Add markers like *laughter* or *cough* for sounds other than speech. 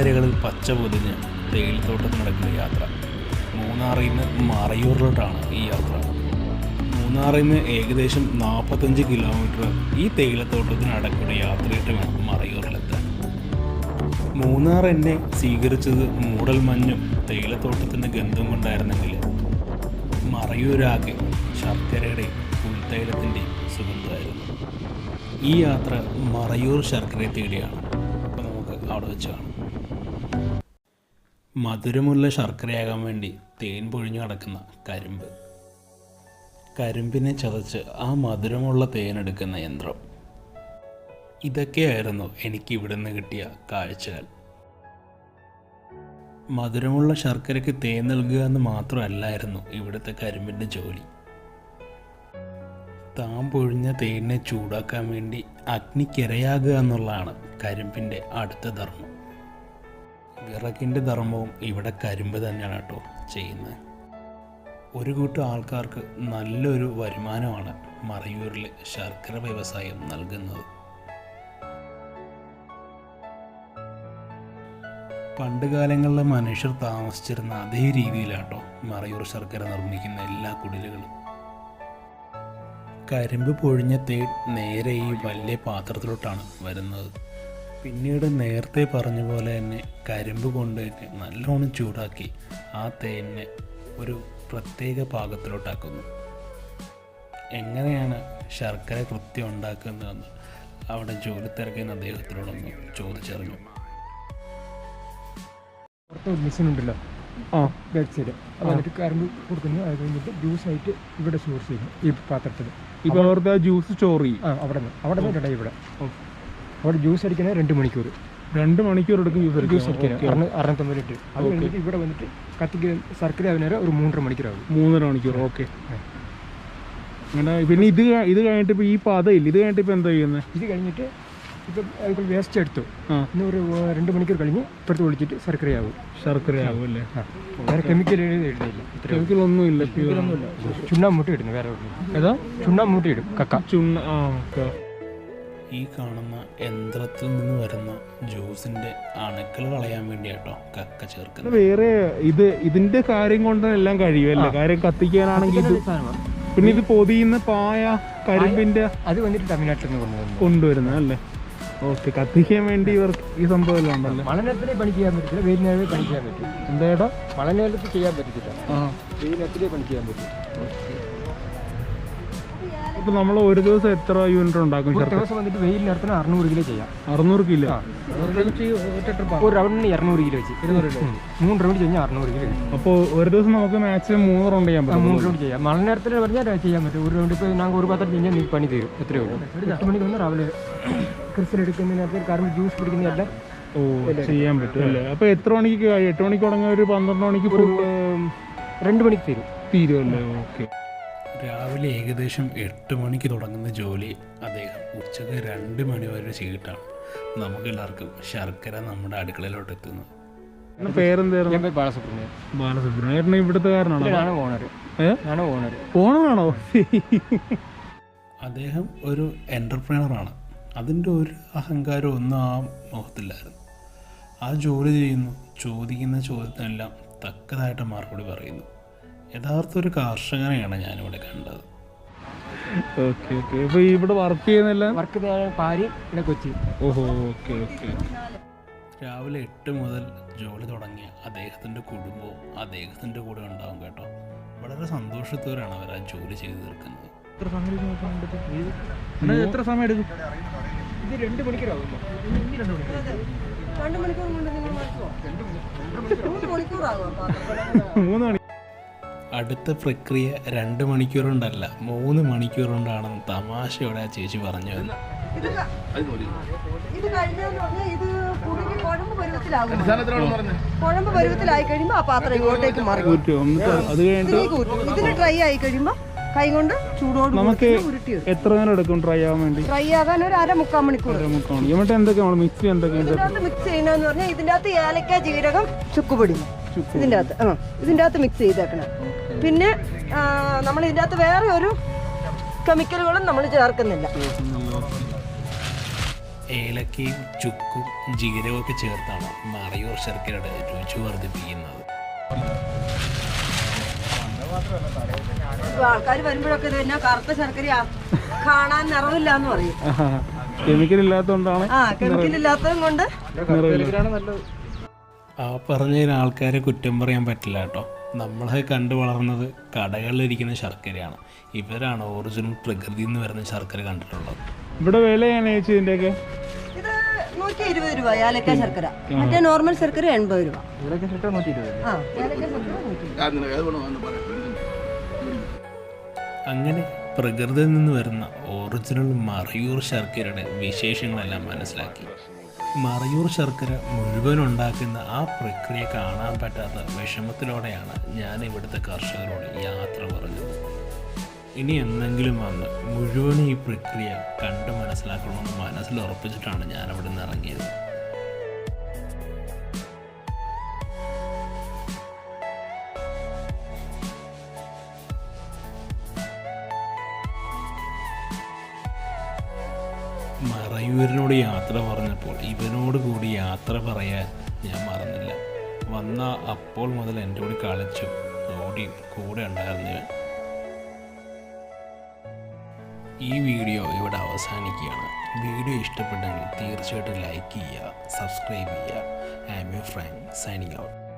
മലനിരകളിൽ പച്ച പൊതിഞ്ഞ് തേയിലത്തോട്ടം നടക്കുന്ന യാത്ര. മൂന്നാറിൽ നിന്ന് മറയൂരിലോട്ടാണ് ഈ യാത്ര. മൂന്നാറിൽ നിന്ന് ഏകദേശം നാൽപ്പത്തഞ്ച് കിലോമീറ്റർ ഈ തേയിലത്തോട്ടത്തിനടക്കൂടെ യാത്രയിട്ട് വേണം മറയൂരിലെത്താൻ. മൂന്നാർ എന്നെ സ്വീകരിച്ചത് മൂടൽ മഞ്ഞും തേയിലത്തോട്ടത്തിന്റെ ഗന്ധം കൊണ്ടായിരുന്നെങ്കിൽ മറയൂരാകെ ശർക്കരയുടെയും പുൽത്തൈലത്തിന്റെയും സുഗന്ധമായിരുന്നു. ഈ യാത്ര മറയൂർ ശർക്കരയെ തേടിയാണ്. അപ്പോൾ നമുക്ക് അവിടെ വെച്ച് കാണാം. മധുരമുള്ള ശർക്കരയാകാൻ വേണ്ടി തേൻ പൊഴിഞ്ഞു കിടക്കുന്ന കരിമ്പ്. കരിമ്പിനെ ചതച്ച് ആ മധുരമുള്ള തേനെടുക്കുന്ന യന്ത്രം. ഇതൊക്കെയായിരുന്നു എനിക്ക് ഇവിടുന്ന് കിട്ടിയ കാഴ്ചകൾ. മധുരമുള്ള ശർക്കരയ്ക്ക് തേൻ നൽകുക എന്ന് മാത്രമല്ലായിരുന്നു ഇവിടുത്തെ കരിമ്പിന്റെ ജോലി. താൻ പൊഴിഞ്ഞ തേനിനെ ചൂടാക്കാൻ വേണ്ടി അഗ്നിക്കിരയാകുക എന്നുള്ളതാണ് കരിമ്പിന്റെ അടുത്ത ധർമ്മം. വിറകിന്റെ ധർമ്മവും ഇവിടെ കരിമ്പ് തന്നെയാണ് കേട്ടോ ചെയ്യുന്നത്. ഒരു കൂട്ടം ആൾക്കാർക്ക് നല്ലൊരു വരുമാനമാണ് മറയൂരിൽ ശർക്കര വ്യവസായം നൽകുന്നത്. പണ്ട് കാലങ്ങളിലെ മനുഷ്യർ താമസിച്ചിരുന്ന അതേ രീതിയിലാട്ടോ മറയൂർ ശർക്കര നിർമ്മിക്കുന്ന എല്ലാ കുടിലുകളും. കരിമ്പ് പൊഴിഞ്ഞ തേൻ നേരെ ഈ വലിയ പാത്രത്തിലോട്ടാണ് വരുന്നത്. പിന്നീട് നേരത്തെ പറഞ്ഞ പോലെ തന്നെ കരിമ്പ് കൊണ്ട് തന്നെ നല്ലോണം ചൂടാക്കി ആ തേനെ ഒരു പ്രത്യേക പാകത്തിലോട്ടാക്കുന്നു. എങ്ങനെയാണ് ശർക്കര കൃത്യം ഉണ്ടാക്കുന്നതെന്ന് അവിടെ ജോലി തിരക്കുന്ന അദ്ദേഹത്തിനോടൊന്ന് ചോദിച്ചറിഞ്ഞു. മെഷീൻ ഉണ്ടല്ലോ. ആ. ബാക്ക് സൈഡ് അത് വന്നിട്ട് കറണ്ട് കൊടുക്കുന്നു. അത് കഴിഞ്ഞിട്ട് ജ്യൂസ് ആയിട്ട് ഇവിടെ സ്റ്റോർ ചെയ്യുന്നു ഈ പാത്രത്തിൽ. ഇപ്പൊ അവിടുത്തെ ജ്യൂസ് സ്റ്റോർ ചെയ്യും. ആ അവിടെ നിന്ന്. അവിടെ നിന്ന് ഇവിടെ ഇവിടെ. അവിടെ ജ്യൂസ് അടിക്കുന്നത് രണ്ട് മണിക്കൂർ. രണ്ട് മണിക്കൂർ എടുക്കും ജ്യൂസ് ജ്യൂസ് അടിക്കാൻ. ലിറ്റർ അത് കഴിഞ്ഞിട്ട് ഇവിടെ വന്നിട്ട് കത്തിക്ക് സർക്കര ആവുന്നേരം ഒരു മൂന്നര മണിക്കൂറാകും. മൂന്നര മണിക്കൂർ. ഓക്കെ. അങ്ങനെ പിന്നെ ഇത് ഇത് കഴിഞ്ഞിട്ട് ഇപ്പോൾ ഈ പാതയില്ല? ഇത് കഴിഞ്ഞിട്ട് ഇപ്പോൾ എന്താ ചെയ്യുന്നത് ഇത് കഴിഞ്ഞിട്ട് ഇപ്പം വേസ്റ്റ് എടുത്തു. ഇന്ന് ഒരു രണ്ട് മണിക്കൂർ കഴിഞ്ഞ് ഇപ്പുറത്ത് വിളിച്ചിട്ട് സർക്കരയാവും ശർക്കരയാവും അല്ലേ? വേറെ കെമിക്കൽ ഇടുന്നില്ല. കെമിക്കൽ ഒന്നും ഇല്ല ചുണ്ണാമ്പൂട്ടി ഇടുന്നു വേറെ ഏതാ? ചുണ്ണാമ്പൂട്ടി ഇടും കക്ക. ചുണ്ണ ആ ഓക്കെ. ഈ കാണുന്ന യന്ത്രത്തിൽ നിന്ന് വരുന്ന ജ്യൂസിന്റെ അണുക്കൾ കളയാൻ വേണ്ടിയാട്ടോ കക്ക ചേർക്കുന്നത്. വേറെ ഇത് ഇതിന്റെ കാര്യം കൊണ്ട് എല്ലാം കഴിയുമല്ലേ? കാര്യം കത്തിക്കാനാണെങ്കിൽ പിന്നെ ഇത് പൊതിയുന്ന പായ കരിമ്പിന്റെ അത് വന്നിട്ട് തമിഴ്നാട്ടിൽ നിന്ന് കൊണ്ടുവരുന്നത്. അല്ലേ? ഓക്കെ കത്തിക്കാൻ വേണ്ടി ഇവർക്ക് ഈ സംഭവം എല്ലാം ഉണ്ടല്ലോ? പണി ചെയ്യാൻ പറ്റില്ല വെയിലിനേരേ പണി ചെയ്യാൻ പറ്റും. എന്താ മഴനേരത്ത് ചെയ്യാൻ പറ്റത്തില്ല. ആ. വെയിലത്തിലേ പണി ചെയ്യാൻ പറ്റും. ഇപ്പൊ നമ്മൾ ഒരു ദിവസം എത്ര യൂണിറ്റ് ഉണ്ടാക്കും ഒരു ദിവസം വന്നിട്ട് വെയിലിനടുത്തിന് നേരത്തിന് അറുന്നൂറ് കിലോ ചെയ്യാം. അറുന്നൂറ് കിലോ ഒരു റൗണ്ടിന് ഇരുന്നൂറ് കിലോ വെച്ച്. മൂന്ന് റൗണ്ട് കഴിഞ്ഞാൽ അറുന്നൂറ് കിലോ അപ്പോൾ ഒരു ദിവസം നമുക്ക് മാക്സിമം മൂന്ന് റൗണ്ട് ചെയ്യാൻ പറ്റും മൂന്ന് റൗണ്ട് ചെയ്യാം. മഴ നേരത്തിൽ പറഞ്ഞാൽ ചെയ്യാൻ പറ്റും. ഒരു റൗണ്ട് ഇപ്പോൾ ഞങ്ങൾ ഒരു പാത്രം കഴിഞ്ഞാൽ പണി തരും. എത്രയോ. എട്ട് മണിക്ക് വന്ന് രാവിലെ ക്രിസ്റ്റൽ എടുക്കുന്ന നേരത്തിൽ കാരണം ജ്യൂസ് കുടിക്കുന്നതെല്ലാം ഓ ചെയ്യാൻ പറ്റും അല്ലേ? അപ്പൊ എത്ര മണിക്ക്? എട്ട് മണിക്ക് തുടങ്ങിയ ഒരു പന്ത്രണ്ട് മണിക്ക് രണ്ട് മണിക്ക് തീരും. തീരുമല്ലേ ഓക്കെ. രാവിലെ ഏകദേശം എട്ട് മണിക്ക് തുടങ്ങുന്ന ജോലി അദ്ദേഹം ഉച്ചയ്ക്ക് രണ്ട് മണി വരെ ചെയ്തിട്ടാണ്. നമുക്ക് എല്ലാവർക്കും ശർക്കര നമ്മുടെ അടുക്കളയിലോട്ട് എത്തുന്നത് പേരെന്തായിരുന്നു? ഞാൻ പോയി ബാലസുബ്രഹ്മണ്യം. ബാലസുബ്രഹ്മണ്യം. ഏട്ടൻ ഇവിടുത്തെ കാരനാണോ? ഞാനാണ് ഓണർ ഏ? ഓണർ ഓണറാണോ? അദ്ദേഹം ഒരു എന്റർപ്രണറാണ് അതിന്റെ ഒരു അഹങ്കാരം ഒന്നും ആ മുഖത്തില്ലായിരുന്നു. ആ ജോലി ചെയ്യുന്നു ചോദിക്കുന്ന ചോദ്യത്തിനെല്ലാം തക്കതായിട്ട് മറുപടി പറയുന്നു. യഥാർത്ഥ ഒരു കർഷകനെയാണ് ഞാനിവിടെ കണ്ടത്. Okay okay. ഇപ്പൊ ഇവിടെ വർക്ക് ചെയ്യുന്നില്ല? വർക്ക് പാരി കൊച്ചി. ഓഹോ ഓക്കെ ഓക്കെ. രാവിലെ എട്ട് മുതൽ ജോലി തുടങ്ങിയ അദ്ദേഹത്തിന്റെ കുടുംബവും അദ്ദേഹത്തിന്റെ കൂടെ ഉണ്ടാവും കേട്ടോ. വളരെ സന്തോഷത്തോടെയാണ് അവർ ആ ജോലി ചെയ്തു തീർക്കുന്നത്. എത്ര സമയം എടുക്കും ഇത് രണ്ട് മണിക്കൂറാകുമോ രണ്ട് മണിക്കൂർ. കൊണ്ട് നിങ്ങൾ മടുക്കുമോ? മൂന്ന് മണിക്കൂറാകുമോ പാത്രം. മൂന്ന് മണി അടുത്ത പ്രക്രിയ രണ്ട് മണിക്കൂർ കൊണ്ടല്ല മൂന്ന് മണിക്കൂർ കൊണ്ടാണെന്ന് തമാശയോടെ ആ ചേച്ചി പറഞ്ഞു. കുഴമ്പ് പരുവത്തിലായി കഴിയുമ്പോൾ ആ പാത്രം ഇങ്ങോട്ടേക്ക് മാറി. ഇതിന് ഡ്രൈ ആയി കഴിയുമ്പോൾ കൈ കൊണ്ട് ചൂടോട് നമുക്ക് എത്ര നേരം എടുക്കും ഡ്രൈ ആവാൻ വേണ്ടി? ഡ്രൈ ആകാൻ ഒരു അര മുക്കാൽ മണിക്കൂർ. എന്നിട്ട് എന്തൊക്കെയാണ് മിക്സി എന്തൊക്കെ മിക്സ് ചെയ്യണമെന്ന് പറഞ്ഞാൽ ഇതിന്റെ അകത്ത് ഏലക്ക ജീരകം ചുക്കുപൊടി. ഇതിന്റെ അകത്ത് ആ ഇതിന്റെ അകത്ത് മിക്സ് ചെയ്തേക്കണം. പിന്നെ നമ്മൾ ഇതിന്റെ അകത്ത് വേറെ ഒരു കെമിക്കലുകളും നമ്മൾ ചേർക്കുന്നില്ല. ഏലക്കയും ചുക്കും ജീരകവും ഒക്കെ ചേർത്താണ് മറയൂർ ശർക്കരയുടെ രുചി വർദ്ധിപ്പിക്കുന്നത്. ആൾക്കാർ വരുമ്പോഴൊക്കെ ഇത് തന്നെ കറുത്ത ശർക്കരയാ? കാണാൻ നിറവില്ല എന്ന് പറയും. *laughs* കെമിക്കൽ ഇല്ലാത്തതുകൊണ്ടാണ് ആ കെമിക്കൽ ഇല്ലാത്തതും കൊണ്ട് ആ പറഞ്ഞതിന് ആൾക്കാരെ കുറ്റം പറയാൻ പറ്റില്ല കേട്ടോ. നമ്മളെ കണ്ടു വളർന്നത് കടകളിലിരിക്കുന്ന ശർക്കരയാണ്. ഇവരാണ് ഒറിജിനൽ പ്രകൃതി എന്ന് വരുന്ന ശർക്കര കണ്ടിട്ടുള്ളത്. ഇവിടെ വിലയാണ് ചേച്ചി ഇതിന്റെയൊക്കെ ഇത് നൂറ്റി ഇരുപത് രൂപ ഏലക്ക ശർക്കര. മറ്റേ നോർമൽ ശർക്കര എൺപത് രൂപ. അങ്ങനെ പ്രകൃതിയിൽ നിന്ന് വരുന്ന ഒറിജിനൽ മറയൂർ ശർക്കരയുടെ വിശേഷങ്ങളെല്ലാം മനസ്സിലാക്കി. മറയൂർ ശർക്കര മുഴുവൻ ഉണ്ടാക്കുന്ന ആ പ്രക്രിയ കാണാൻ പറ്റാത്ത വിഷമത്തിലൂടെയാണ് ഞാൻ ഇവിടുത്തെ കർഷകരോട് യാത്ര പറഞ്ഞത്. ഇനി എന്തെങ്കിലും വന്ന് മുഴുവൻ ഈ പ്രക്രിയ കണ്ട് മനസ്സിലാക്കണമെന്ന് മനസ്സിൽ ഉറപ്പിച്ചിട്ടാണ് ഞാൻ അവിടെ നിന്ന് ഇറങ്ങിയത്. മറയൂരിനോട് യാത്ര പറഞ്ഞപ്പോൾ ഇവനോട് കൂടി യാത്ര പറയാൻ ഞാൻ മറന്നില്ല. വന്ന അപ്പോൾ മുതൽ എന്റെ കൂടി കളിച്ചു. ഓടി കൂടെ ഉണ്ടായിരുന്നു ഇവൻ. ഈ വീഡിയോ ഇവിടെ അവസാനിക്കുകയാണ്. വീഡിയോ ഇഷ്ടപ്പെട്ടെങ്കിൽ തീർച്ചയായിട്ടും ലൈക്ക് ചെയ്യുക സബ്സ്ക്രൈബ് ചെയ്യുക. M U friend signing out.